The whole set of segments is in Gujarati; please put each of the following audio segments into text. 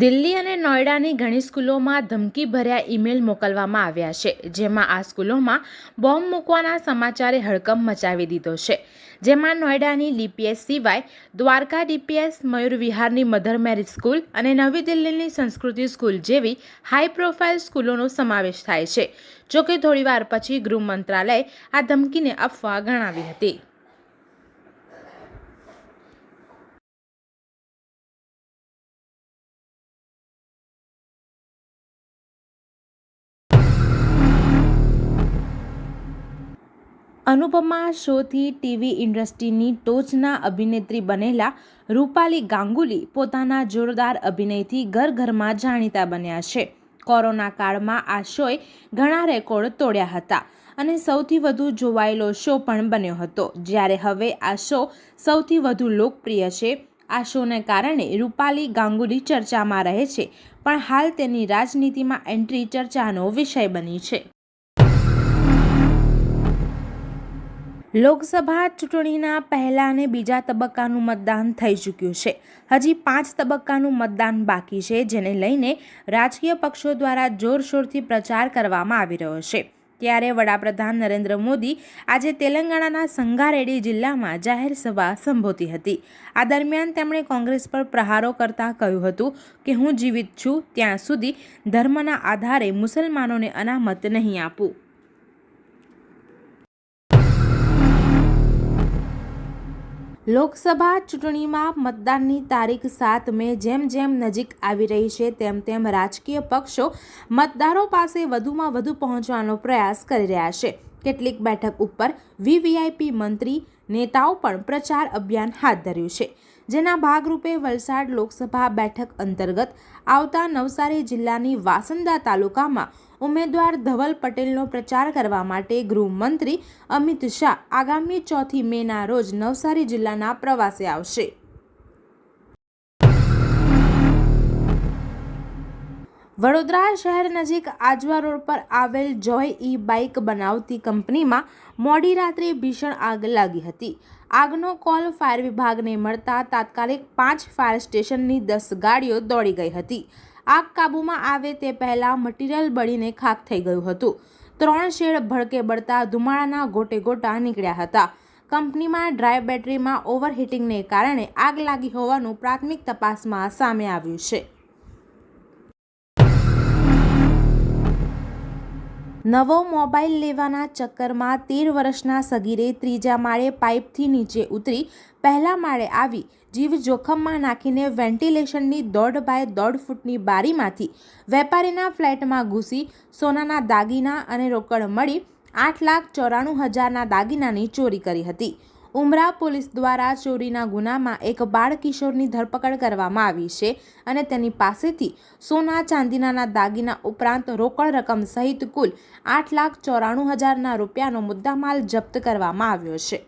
દિલ્હી અને નોઈડાની ઘણી સ્કૂલોમાં ધમકીભર્યા ઈમેલ મોકલવામાં આવ્યા છે, જેમાં આ સ્કૂલોમાં બોમ્બ મૂકવાના સમાચારે હડકંપ મચાવી દીધો છે. જેમાં નોઈડાની ડીપીએસ સિવાય દ્વારકા ડીપીએસ, મયુર વિહારની મધર મેરી સ્કૂલ અને નવી દિલ્હીની સંસ્કૃતિ સ્કૂલ જેવી હાઈ પ્રોફાઇલ સ્કૂલોનો સમાવેશ થાય છે, જોકે થોડીવાર પછી ગૃહ મંત્રાલયે આ ધમકીને અફવા ગણાવી હતી. અનુપમા શોથી ટીવી ઇન્ડસ્ટ્રીની ટોચના અભિનેત્રી બનેલા રૂપાલી ગાંગુલી પોતાના જોરદાર અભિનયથી ઘર ઘરમાં જાણીતા બન્યા છે. કોરોના કાળમાં આ શોએ ઘણા રેકોર્ડ તોડ્યા હતા અને સૌથી વધુ જોવાયેલો શો પણ બન્યો હતો. જ્યારે હવે આ શો સૌથી વધુ લોકપ્રિય છે, આ શોને કારણે રૂપાલી ગાંગુલી ચર્ચામાં રહે છે, પણ હાલ તેની રાજનીતિમાં એન્ટ્રી ચર્ચાનો વિષય બની છે. લોકસભા ચૂંટણીના પહેલા અને બીજા તબક્કાનું મતદાન થઈ ચૂક્યું છે. હજી પાંચ તબક્કાનું મતદાન બાકી છે, જેને લઈને રાજકીય પક્ષો દ્વારા જોરશોરથી પ્રચાર કરવામાં આવી રહ્યો છે. ત્યારે વડાપ્રધાન નરેન્દ્ર મોદી આજે તેલંગાણાના સંગારેડ્ડી જિલ્લામાં જાહેર સભા સંબોધી હતી. આ દરમિયાન તેમણે કોંગ્રેસ પર પ્રહારો કરતા કહ્યું હતું કે, હું જીવિત છું, ત્યાં સુધી ધર્મના આધારે મુસલમાનોને અનામત નહીં આપું. લોકસભા ચૂંટણીમાં મતદાનની તારીખ સાત મે જેમ જેમ નજીક આવી રહી છે, તેમ તેમ રાજકીય પક્ષો મતદારો પાસે વધુમાં વધુ પહોંચવાનો પ્રયાસ કરી રહ્યા છે. કેટલીક બેઠક ઉપર વીવીઆઈપી મંત્રી, નેતાઓ પણ પ્રચાર અભિયાન હાથ ધર્યું છે. જેના ભાગરૂપે વલસાડ લોકસભા બેઠક અંતર્ગત આવતા નવસારી જિલ્લાની વાસંદા તાલુકામાં ઉમેદવાર ધવલ પટેલનો પ્રચાર કરવા માટે ગૃહમંત્રી અમિત શાહ આગામી ચોથી મેના રોજ નવસારી જિલ્લાના પ્રવાસે આવશે. વડોદરા શહેર નજીક આજવા રોડ પર આવેલ જોય ઈ બાઇક બનાવતી કંપનીમાં મોડી રાત્રે ભીષણ આગ લાગી હતી. આગનો કોલ ફાયર વિભાગને મળતા તાત્કાલિક પાંચ ફાયર સ્ટેશનની દસ ગાડીઓ દોડી ગઈ હતી. આગ કાબૂમાં આવે તે પહેલાં મટીરિયલ બળીને ખાક થઈ ગયું હતું. ત્રણ શેડ ભડકે બળતા ધુમાડાના ગોટે ગોટા નીકળ્યા હતા. કંપનીમાં ડ્રાય બેટરીમાં ઓવરહીટિંગને કારણે આગ લાગી હોવાનું પ્રાથમિક તપાસમાં સામે આવ્યું છે. નવો મોબાઈલ લેવાના ચક્કરમાં તેર વર્ષના સગીરે ત્રીજા માળે પાઇપથી નીચે ઉતરી પહેલા માળે આવી જીવ જોખમમાં નાખીને વેન્ટિલેશનની દોઢ બાય દોઢ ફૂટની બારીમાંથી વેપારીના ફ્લેટમાં ઘૂસી સોનાના દાગીના અને રોકડ મળી આઠ લાખ ચોરાણું હજારના દાગીનાની ચોરી કરી હતી. ઉમરા પોલીસ દ્વારા ચોરીના ગુનામાં એક બાળ કિશોરની ધરપકડ કરવામાં આવી છે અને તેની પાસેથી સોના ચાંદીના દાગીના ઉપરાંત રોકડ રકમ સહિત કુલ આઠ લાખ ચોરાણું હજારના રૂપિયાનો મુદ્દામાલ જપ્ત કરવામાં આવ્યો છે.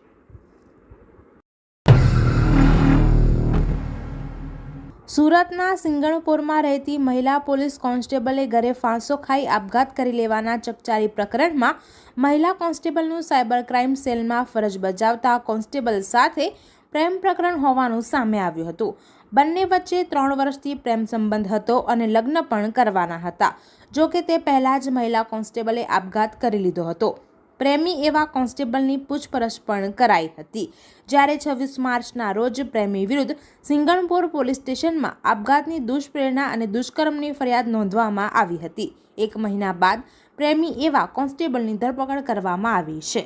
સુરતના સિંગણપુરમાં રહેતી મહિલા પોલીસ કોન્સ્ટેબલે ઘરે ફાંસો ખાઈ આપઘાત કરી લેવાના ચકચારી પ્રકરણમાં મહિલા કોન્સ્ટેબલનું સાયબર ક્રાઇમ સેલમાં ફરજ બજાવતા કોન્સ્ટેબલ સાથે પ્રેમ પ્રકરણ હોવાનું સામે આવ્યું હતું. બંને વચ્ચે ત્રણ વર્ષથી પ્રેમ સંબંધ હતો અને લગ્ન પણ કરવાના હતા જો કે તે પહેલાં જ મહિલા કોન્સ્ટેબલે આપઘાત કરી લીધો હતો. પ્રેમી એવા કોન્સ્ટેબલની પૂછપરછ પણ કરાઈ હતી. જ્યારે છવ્વીસ માર્ચના રોજ પ્રેમી વિરુદ્ધ સિંગણપુર પોલીસ સ્ટેશનમાં આપઘાતની દુષ્પ્રેરણા અને દુષ્કર્મની ફરિયાદ નોંધવામાં આવી હતી. એક મહિના બાદ પ્રેમી એવા કોન્સ્ટેબલની ધરપકડ કરવામાં આવી છે.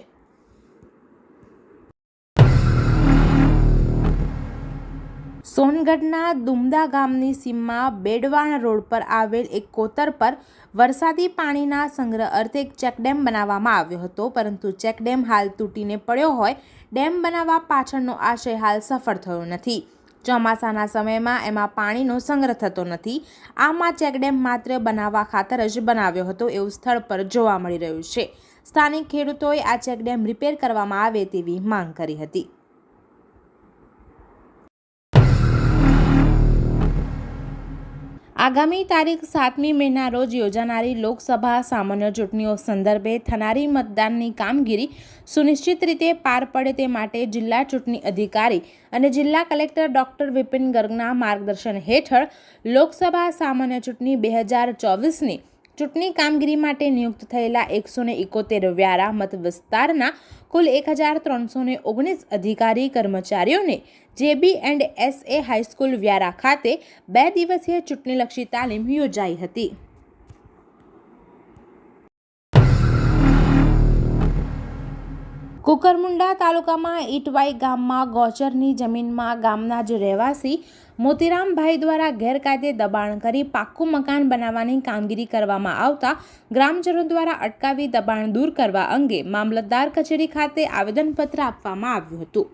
સોનગઢના દુમદા ગામની સીમમાં બેડવાણ રોડ પર આવેલ એક કોતર પર વરસાદી પાણીના સંગ્રહ અર્થે એક ચેકડેમ બનાવવામાં આવ્યો હતો, પરંતુ ચેકડેમ હાલ તૂટીને પડ્યો હોય, ડેમ બનાવવા પાછળનો આશય હાલ સફળ થયો નથી. ચોમાસાના સમયમાં એમાં પાણીનો સંગ્રહ થતો નથી. આમાં ચેકડેમ માત્ર બનાવવા ખાતર જ બનાવ્યો હતો એવું સ્થળ પર જોવા મળી રહ્યું છે. સ્થાનિક ખેડૂતોએ આ ચેકડેમ રિપેર કરવામાં આવે તેવી માંગ કરી હતી. આગામી તારીખ સાતમી મેના રોજ યોજાનારી લોકસભા સામાન્ય ચૂંટણીઓ સંદર્ભે થનારી મતદાનની કામગીરી સુનિશ્ચિત રીતે પાર પડે તે માટે જિલ્લા ચૂંટણી અધિકારી અને જિલ્લા કલેક્ટર ડોક્ટર વિપિન ગર્ગના માર્ગદર્શન હેઠળ લોકસભા સામાન્ય ચૂંટણી બે હજાર ચોવીસની ચૂંટણી કામગીરી માટે નિયુક્ત થયેલા એકસો ને એકોતેર વ્યારા મત વિસ્તારના કુલ એક હજાર ત્રણસો ને ઓગણીસ અધિકારી કર્મચારીઓને JB and S A high school Vyara ખાતે બે દિવસીય ચૂંટણીલક્ષી તાલીમ યોજાઈ હતી. કુકરમુંડા તાલુકામાં ઈટવાઈ ગામમાં ગોચરની જમીનમાં ગામના જ રહેવાસી મોતીરામભાઈ દ્વારા ગેરકાયદે દબાણ કરી પાક્કું મકાન બનાવવાની કામગીરી કરવામાં આવતા ગ્રામજનો દ્વારા અટકાવી દબાણ દૂર કરવા અંગે મામલતદાર કચેરી ખાતે આવેદનપત્ર આપવામાં આવ્યું હતું.